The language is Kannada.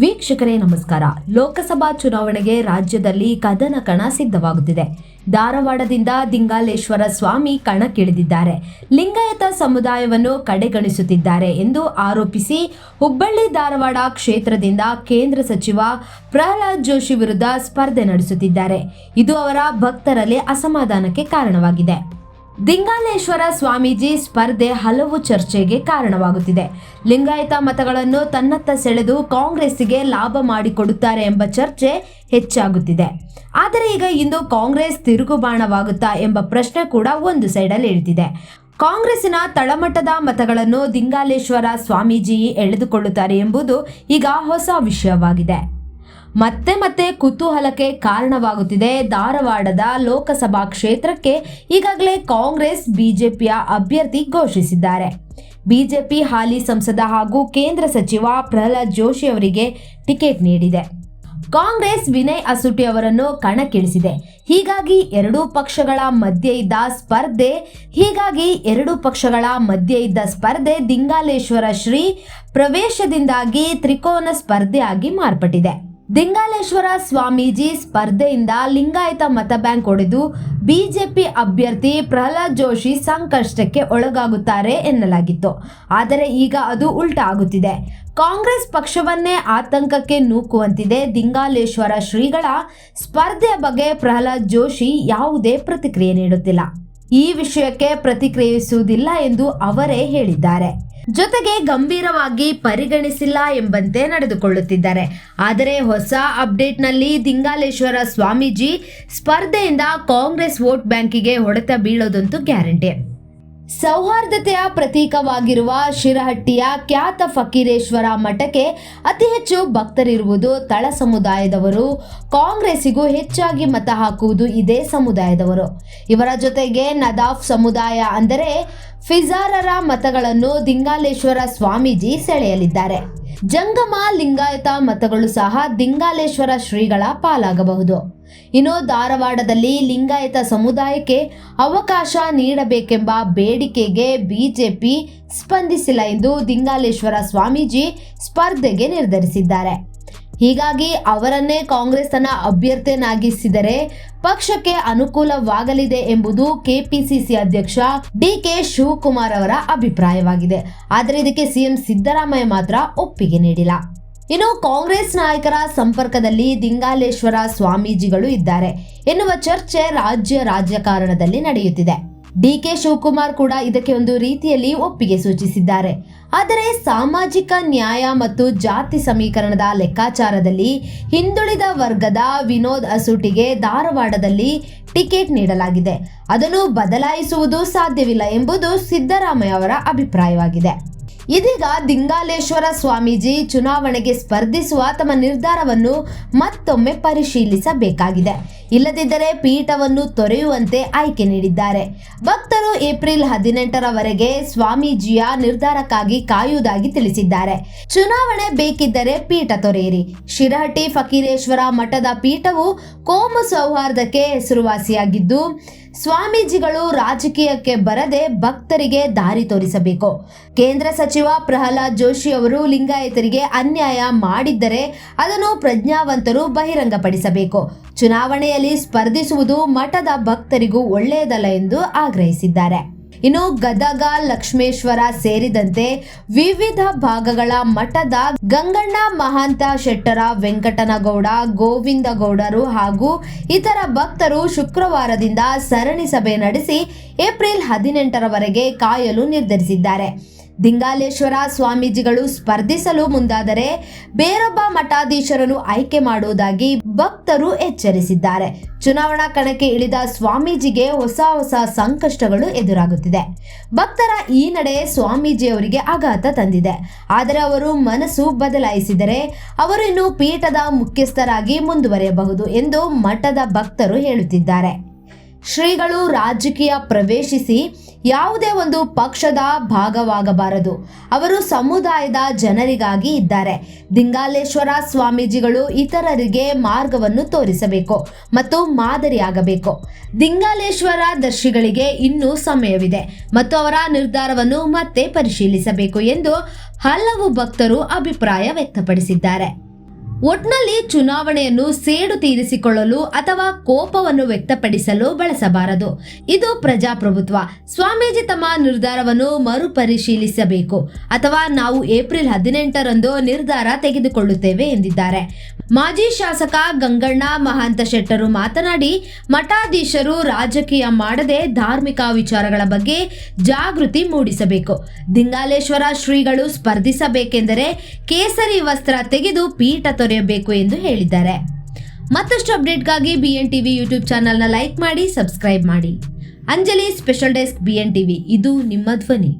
ವೀಕ್ಷಕರೇ, ನಮಸ್ಕಾರ. ಲೋಕಸಭಾ ಚುನಾವಣೆಗೆ ರಾಜ್ಯದಲ್ಲಿ ಕದನ ಕಣ ಸಿದ್ಧವಾಗುತ್ತಿದೆ. ಧಾರವಾಡದಿಂದ ದಿಂಗಾಲೇಶ್ವರ ಸ್ವಾಮಿ ಕಣಕ್ಕಿಳಿದಿದ್ದಾರೆ. ಲಿಂಗಾಯತ ಸಮುದಾಯವನ್ನು ಕಡೆಗಣಿಸುತ್ತಿದ್ದಾರೆ ಎಂದು ಆರೋಪಿಸಿ ಹುಬ್ಬಳ್ಳಿ ಧಾರವಾಡ ಕ್ಷೇತ್ರದಿಂದ ಕೇಂದ್ರ ಸಚಿವ ಪ್ರಹ್ಲಾದ್ ಜೋಶಿ ವಿರುದ್ಧ ಸ್ಪರ್ಧೆ ನಡೆಸುತ್ತಿದ್ದಾರೆ. ಇದು ಅವರ ಭಕ್ತರಲ್ಲಿ ಅಸಮಾಧಾನಕ್ಕೆ ಕಾರಣವಾಗಿದೆ. ದಿಂಗಾಲೇಶ್ವರ ಸ್ವಾಮೀಜಿ ಸ್ಪರ್ಧೆ ಹಲವು ಚರ್ಚೆಗೆ ಕಾರಣವಾಗುತ್ತಿದೆ. ಲಿಂಗಾಯತ ಮತಗಳನ್ನು ತನ್ನತ್ತ ಸೆಳೆದು ಕಾಂಗ್ರೆಸ್ಸಿಗೆ ಲಾಭ ಮಾಡಿಕೊಡುತ್ತಾರೆ ಎಂಬ ಚರ್ಚೆ ಹೆಚ್ಚಾಗುತ್ತಿದೆ. ಆದರೆ ಈಗ ಇಂದು ಕಾಂಗ್ರೆಸ್ ತಿರುಗುಬಾಣವಾಗುತ್ತಾ ಎಂಬ ಪ್ರಶ್ನೆ ಕೂಡ ಒಂದು ಸೈಡಲ್ಲಿ ಇಳಿದಿದೆ. ಕಾಂಗ್ರೆಸ್ಸಿನ ತಳಮಟ್ಟದ ಮತಗಳನ್ನು ದಿಂಗಾಲೇಶ್ವರ ಸ್ವಾಮೀಜಿ ಎಳೆದುಕೊಳ್ಳುತ್ತಾರೆ ಎಂಬುದು ಈಗ ಹೊಸ ವಿಷಯವಾಗಿದೆ. ಮತ್ತೆ ಮತ್ತೆ ಕುತೂಹಲಕ್ಕೆ ಕಾರಣವಾಗುತ್ತಿದೆ. ಧಾರವಾಡದ ಲೋಕಸಭಾ ಕ್ಷೇತ್ರಕ್ಕೆ ಈಗಾಗಲೇ ಕಾಂಗ್ರೆಸ್, ಬಿಜೆಪಿಯ ಅಭ್ಯರ್ಥಿ ಘೋಷಿಸಿದ್ದಾರೆ. ಬಿಜೆಪಿ ಹಾಲಿ ಸಂಸದ ಹಾಗೂ ಕೇಂದ್ರ ಸಚಿವ ಪ್ರಹ್ಲಾದ್ ಜೋಶಿ ಅವರಿಗೆ ಟಿಕೆಟ್ ನೀಡಿದೆ. ಕಾಂಗ್ರೆಸ್ ವಿನಯ್ ಅಸುಟಿ ಅವರನ್ನು ಕಣಕ್ಕಿಳಿಸಿದೆ. ಹೀಗಾಗಿ ಎರಡೂ ಪಕ್ಷಗಳ ಮಧ್ಯೆ ಇದ್ದ ಸ್ಪರ್ಧೆ, ಹೀಗಾಗಿ ಎರಡೂ ಪಕ್ಷಗಳ ಮಧ್ಯೆ ಇದ್ದ ಸ್ಪರ್ಧೆ ದಿಂಗಾಲೇಶ್ವರ ಶ್ರೀ ಪ್ರವೇಶದಿಂದಾಗಿ ತ್ರಿಕೋನ ಸ್ಪರ್ಧೆಯಾಗಿ ಮಾರ್ಪಟ್ಟಿದೆ. ದಿಂಗಾಲೇಶ್ವರ ಸ್ವಾಮೀಜಿ ಸ್ಪರ್ಧೆಯಿಂದ ಲಿಂಗಾಯತ ಮತ ಬ್ಯಾಂಕ್ ಒಡೆದು ಬಿಜೆಪಿ ಅಭ್ಯರ್ಥಿ ಪ್ರಹ್ಲಾದ್ ಜೋಶಿ ಸಂಕಷ್ಟಕ್ಕೆ ಒಳಗಾಗುತ್ತಾರೆ ಎನ್ನಲಾಗಿತ್ತು. ಆದರೆ ಈಗ ಅದು ಉಲ್ಟ ಆಗುತ್ತಿದೆ. ಕಾಂಗ್ರೆಸ್ ಪಕ್ಷವನ್ನೇ ಆತಂಕಕ್ಕೆ ನೂಕುವಂತಿದೆ ದಿಂಗಾಲೇಶ್ವರ ಶ್ರೀಗಳ ಸ್ಪರ್ಧೆಯ ಬಗ್ಗೆ ಪ್ರಹ್ಲಾದ್ ಜೋಶಿ ಯಾವುದೇ ಪ್ರತಿಕ್ರಿಯೆ ನೀಡುತ್ತಿಲ್ಲ. ಈ ವಿಷಯಕ್ಕೆ ಪ್ರತಿಕ್ರಿಯಿಸುವುದಿಲ್ಲ ಎಂದು ಅವರೇ ಹೇಳಿದ್ದಾರೆ. ಜೊತೆಗೆ ಗಂಭೀರವಾಗಿ ಪರಿಗಣಿಸಿಲ್ಲ ಎಂಬಂತೆ ನಡೆದುಕೊಳ್ಳುತ್ತಿದ್ದಾರೆ. ಆದರೆ ಹೊಸ ಅಪ್ಡೇಟ್ನಲ್ಲಿ ದಿಂಗಾಲೇಶ್ವರ ಸ್ವಾಮೀಜಿ ಸ್ಪರ್ಧೆಯಿಂದ ಕಾಂಗ್ರೆಸ್ ವೋಟ್ ಬ್ಯಾಂಕಿಗೆ ಹೊಡೆತ ಬೀಳೋದಂತೂ ಗ್ಯಾರಂಟಿ. ಸೌಹಾರ್ದತೆಯ ಪ್ರತೀಕವಾಗಿರುವ ಶಿರಹಟ್ಟಿಯ ಖ್ಯಾತ ಫಕೀರೇಶ್ವರ ಮಠಕ್ಕೆ ಅತಿ ಹೆಚ್ಚು ಭಕ್ತರಿರುವುದು ತಳ ಸಮುದಾಯದವರು. ಕಾಂಗ್ರೆಸ್ಸಿಗೂ ಹೆಚ್ಚಾಗಿ ಮತ ಹಾಕುವುದು ಇದೇ ಸಮುದಾಯದವರು. ಇವರ ಜೊತೆಗೆ ನದಾಫ್ ಸಮುದಾಯ ಅಂದರೆ ಫಿಜಾರರ ಮತಗಳನ್ನು ದಿಂಗಾಲೇಶ್ವರ ಸ್ವಾಮೀಜಿ ಸೆಳೆಯಲಿದ್ದಾರೆ. ಜಂಗಮ, ಲಿಂಗಾಯತ ಮತಗಳು ಸಹ ದಿಂಗಾಲೇಶ್ವರ ಶ್ರೀಗಳ ಪಾಲಾಗಬಹುದು. ಇನ್ನು ಧಾರವಾಡದಲ್ಲಿ ಲಿಂಗಾಯತ ಸಮುದಾಯಕ್ಕೆ ಅವಕಾಶ ನೀಡಬೇಕೆಂಬ ಬೇಡಿಕೆಗೆ ಬಿಜೆಪಿ ಸ್ಪಂದಿಸಿಲ್ಲ ಎಂದು ದಿಂಗಾಲೇಶ್ವರ ಸ್ವಾಮೀಜಿ ಸ್ಪರ್ಧೆಗೆ ನಿರ್ಧರಿಸಿದ್ದಾರೆ. ಹೀಗಾಗಿ ಅವರನ್ನೇ ಕಾಂಗ್ರೆಸ್ ತನ್ನ ಅಭ್ಯರ್ಥಿಯನ್ನಾಗಿಸಿದರೆ ಪಕ್ಷಕ್ಕೆ ಅನುಕೂಲವಾಗಲಿದೆ ಎಂಬುದು ಕೆಪಿಸಿಸಿ ಅಧ್ಯಕ್ಷ ಡಿಕೆ ಶಿವಕುಮಾರ್ ಅವರ ಅಭಿಪ್ರಾಯವಾಗಿದೆ. ಆದರೆ ಇದಕ್ಕೆ ಸಿಎಂ ಸಿದ್ದರಾಮಯ್ಯ ಮಾತ್ರ ಒಪ್ಪಿಗೆ ನೀಡಿಲ್ಲ. ಇನ್ನು ಕಾಂಗ್ರೆಸ್ ನಾಯಕರ ಸಂಪರ್ಕದಲ್ಲಿ ದಿಂಗಾಲೇಶ್ವರ ಸ್ವಾಮೀಜಿಗಳು ಇದ್ದಾರೆ. ಎನ್ನುವ ಚರ್ಚೆ ರಾಜ್ಯ ರಾಜಕಾರಣದಲ್ಲಿ ನಡೆಯುತ್ತಿದೆ. ಡಿಕೆ ಶಿವಕುಮಾರ್ ಕೂಡ ಇದಕ್ಕೆ ಒಂದು ರೀತಿಯಲ್ಲಿ ಒಪ್ಪಿಗೆ ಸೂಚಿಸಿದ್ದಾರೆ. ಆದರೆ ಸಾಮಾಜಿಕ ನ್ಯಾಯ ಮತ್ತು ಜಾತಿ ಸಮೀಕರಣದ ಲೆಕ್ಕಾಚಾರದಲ್ಲಿ ಹಿಂದುಳಿದ ವರ್ಗದ ವಿನೋದ್ ಅಸೂಟಿಗೆ ಧಾರವಾಡದಲ್ಲಿ ಟಿಕೆಟ್ ನೀಡಲಾಗಿದೆ. ಅದನ್ನು ಬದಲಾಯಿಸುವುದು ಸಾಧ್ಯವಿಲ್ಲ ಎಂಬುದು ಸಿದ್ದರಾಮಯ್ಯ ಅವರ ಅಭಿಪ್ರಾಯವಾಗಿದೆ. ಇದೀಗ ದಿಂಗಾಲೇಶ್ವರ ಸ್ವಾಮೀಜಿ ಚುನಾವಣೆಗೆ ಸ್ಪರ್ಧಿಸುವ ತಮ್ಮ ನಿರ್ಧಾರವನ್ನು ಮತ್ತೊಮ್ಮೆ ಪರಿಶೀಲಿಸಬೇಕಾಗಿದೆ. ಇಲ್ಲದಿದ್ದರೆ ಪೀಠವನ್ನು ತೊರೆಯುವಂತೆ ಆಯ್ಕೆ ನೀಡಿದ್ದಾರೆ. ಭಕ್ತರು ಏಪ್ರಿಲ್ ಹದಿನೆಂಟರವರೆಗೆ ಸ್ವಾಮೀಜಿಯ ನಿರ್ಧಾರಕ್ಕಾಗಿ ಕಾಯುವುದಾಗಿ ತಿಳಿಸಿದ್ದಾರೆ. ಚುನಾವಣೆ ಬೇಕಿದ್ದರೆ ಪೀಠ ತೊರೆಯಿರಿ. ಶಿರಹಟ್ಟಿ ಫಕೀರೇಶ್ವರ ಮಠದ ಪೀಠವು ಕೋಮು ಸೌಹಾರ್ದಕ್ಕೆ ಹೆಸರುವಾಸಿಯಾಗಿದ್ದು ಸ್ವಾಮೀಜಿಗಳು ರಾಜಕೀಯಕ್ಕೆ ಬರದೆ ಭಕ್ತರಿಗೆ ದಾರಿ ತೋರಿಸಬೇಕು. ಕೇಂದ್ರ ಸಚಿವ ಪ್ರಹ್ಲಾದ್ ಜೋಶಿ ಅವರು ಲಿಂಗಾಯತರಿಗೆ ಅನ್ಯಾಯ ಮಾಡಿದ್ದರೆ ಅದನ್ನು ಪ್ರಜ್ಞಾವಂತರು ಬಹಿರಂಗಪಡಿಸಬೇಕು. ಚುನಾವಣೆಯಲ್ಲಿ ಸ್ಪರ್ಧಿಸುವುದು ಮಠದ ಭಕ್ತರಿಗೂ ಒಳ್ಳೆಯದಲ್ಲ ಎಂದು ಆಗ್ರಹಿಸಿದ್ದಾರೆ. ಇನ್ನು ಗದಗ, ಲಕ್ಷ್ಮೇಶ್ವರ ಸೇರಿದಂತೆ ವಿವಿಧ ಭಾಗಗಳ ಮಠದ ಗಂಗಣ್ಣ ಮಹಾಂತ ಶೆಟ್ಟರ ವೆಂಕಟನಗೌಡ, ಗೋವಿಂದಗೌಡರು ಹಾಗೂ ಇತರ ಭಕ್ತರು ಶುಕ್ರವಾರದಿಂದ ಸರಣಿ ಸಭೆ ನಡೆಸಿ ಏಪ್ರಿಲ್ ಹದಿನೆಂಟರವರೆಗೆ ಕಾಯಲು ನಿರ್ಧರಿಸಿದ್ದಾರೆ. ದಿಂಗಾಲೇಶ್ವರ ಸ್ವಾಮೀಜಿಗಳು ಸ್ಪರ್ಧಿಸಲು ಮುಂದಾದರೆ ಬೇರೊಬ್ಬ ಮಠಾಧೀಶರನ್ನು ಆಯ್ಕೆ ಮಾಡುವುದಾಗಿ ಭಕ್ತರು ಎಚ್ಚರಿಸಿದ್ದಾರೆ. ಚುನಾವಣಾ ಕಣಕ್ಕೆ ಇಳಿದ ಸ್ವಾಮೀಜಿಗೆ ಹೊಸ ಹೊಸ ಸಂಕಷ್ಟಗಳು ಎದುರಾಗುತ್ತಿದೆ. ಭಕ್ತರ ಈ ನಡೆ ಸ್ವಾಮೀಜಿಯವರಿಗೆ ಆಘಾತ ತಂದಿದೆ. ಆದರೆ ಅವರು ಮನಸ್ಸು ಬದಲಾಯಿಸಿದರೆ ಅವರು ಇನ್ನು ಪೀಠದ ಮುಖ್ಯಸ್ಥರಾಗಿ ಮುಂದುವರಿಯಬಹುದು ಎಂದು ಮಠದ ಭಕ್ತರು ಹೇಳುತ್ತಿದ್ದಾರೆ. ಶ್ರೀಗಳು ರಾಜಕೀಯ ಪ್ರವೇಶಿಸಿ ಯಾವುದೇ ಒಂದು ಪಕ್ಷದ ಭಾಗವಾಗಬಾರದು. ಅವರು ಸಮುದಾಯದ ಜನರಿಗಾಗಿ ಇದ್ದಾರೆ. ದಿಂಗಾಲೇಶ್ವರ ಸ್ವಾಮೀಜಿಗಳು ಇತರರಿಗೆ ಮಾರ್ಗವನ್ನು ತೋರಿಸಬೇಕು ಮತ್ತು ಮಾದರಿಯಾಗಬೇಕು. ದಿಂಗಾಲೇಶ್ವರ ದರ್ಶಿಗಳಿಗೆ ಇನ್ನೂ ಸಮಯವಿದೆ ಮತ್ತು ಅವರ ನಿರ್ಧಾರವನ್ನು ಮತ್ತೆ ಪರಿಶೀಲಿಸಬೇಕು ಎಂದು ಹಲವು ಭಕ್ತರು ಅಭಿಪ್ರಾಯ ವ್ಯಕ್ತಪಡಿಸಿದ್ದಾರೆ. ಒಟ್ನಲ್ಲಿ ಚುನಾವಣೆಯನ್ನು ಸೇಡು ತೀರಿಸಿಕೊಳ್ಳಲು ಅಥವಾ ಕೋಪವನ್ನು ವ್ಯಕ್ತಪಡಿಸಲು ಬಳಸಬಾರದು. ಇದು ಪ್ರಜಾಪ್ರಭುತ್ವ. ಸ್ವಾಮೀಜಿ ತಮ್ಮ ನಿರ್ಧಾರವನ್ನು ಮರುಪರಿಶೀಲಿಸಬೇಕು. ಅಥವಾ ನಾವು ಏಪ್ರಿಲ್ ಹದಿನೆಂಟರಂದು ನಿರ್ಧಾರ ತೆಗೆದುಕೊಳ್ಳುತ್ತೇವೆ ಎಂದಿದ್ದಾರೆ. ಮಾಜಿ ಶಾಸಕ ಗಂಗಣ್ಣ ಮಹಾಂತ ಶೆಟ್ಟರು ಮಾತನಾಡಿ, ಮಠಾಧೀಶರು ರಾಜಕೀಯ ಮಾಡದೆ ಧಾರ್ಮಿಕ ವಿಚಾರಗಳ ಬಗ್ಗೆ ಜಾಗೃತಿ ಮೂಡಿಸಬೇಕು. ದಿಂಗಾಲೇಶ್ವರ ಶ್ರೀಗಳು ಸ್ಪರ್ಧಿಸಬೇಕೆಂದರೆ ಕೇಸರಿ ವಸ್ತ್ರ ತೆಗೆದು ಪೀಠ ತೊರೆಯಬೇಕು ಎಂದು ಹೇಳಿದ್ದಾರೆ. ಮತ್ತಷ್ಟು ಅಪ್ಡೇಟ್ಗಾಗಿ ಬಿ ಎನ್ ಟಿವಿ ಯೂಟ್ಯೂಬ್ ಚಾನಲ್ನ ಲೈಕ್ ಮಾಡಿ, ಸಬ್ಸ್ಕ್ರೈಬ್ ಮಾಡಿ. Anjali special desk B N TV ಇದು ನಿಮ್ಮ ಧ್ವನಿ.